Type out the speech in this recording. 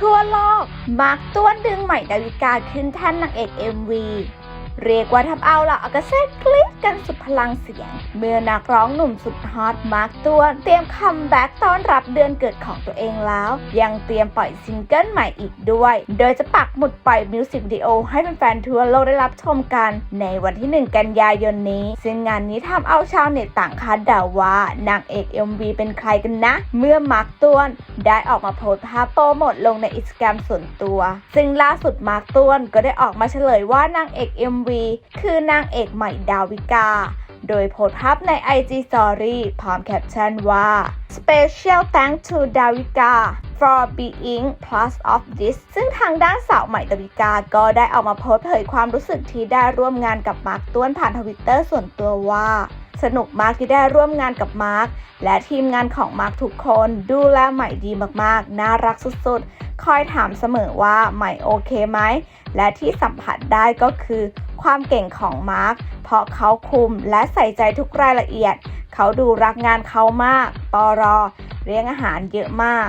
ทั่วโลก มาร์กต้วนดึงใหม่ดาวิกาขึ้นแท่นนางเอก MV เรียกว่าทำเอาเหล่าอากาเซ่กรี๊ดกันสุดพลังเสียง เมื่อนักร้องหนุ่มสุดฮอตมาร์กต้วนเตรียมคัมแบ็กต้อนรับเดือนเกิดของตัวเองแล้ว ยังเตรียมปล่อยซิงเกิลใหม่อีกด้วย โดยจะปักหมุดปล่อยมิวสิกวิดีโอให้แฟนๆทั่วโลกได้รับชมกันในวันที่ 1 กันยายนนี้ ซึ่งงานนี้ทำเอาชาวเน็ตต่างคาดเดาว่านางเอก MV เป็นใครกันนะ เมื่อมาร์กต้วนได้ออกมาโพสต์ภาพโปรโมทลงในอินสตาแกรมส่วนตัว ซึ่งล่าสุดมาร์กต้วนก็ได้ออกมาเฉลยว่านางเอก MV คือนางเอกใหม่ดาวิกา โดยโพสภาพใน IG Story พร้อมแคปชั่นว่า Special thanks to Davika for being plus of this ซึ่งทางด้านสาวใหม่ดาวิกาก็ได้ออกมาโพสเผยความรู้สึกที่ได้ร่วมงานกับมาร์กต้วนผ่านทวิตเตอร์ส่วนตัวว่า สนุกมากที่ได้ร่วมงานกับมาร์คและทีมงานของมาร์คทุกคนดูแลใหม่ดีมากๆ น่ารักสุดๆ คอยถามเสมอว่าใหม่โอเคไหม และที่สัมผัสได้ก็คือ ความเก่งของมาร์คเพราะเขาคุมและใส่ใจทุกรายละเอียด เขาดูรักงานเขามาก ปอรอเลี้ยงอาหารเยอะมาก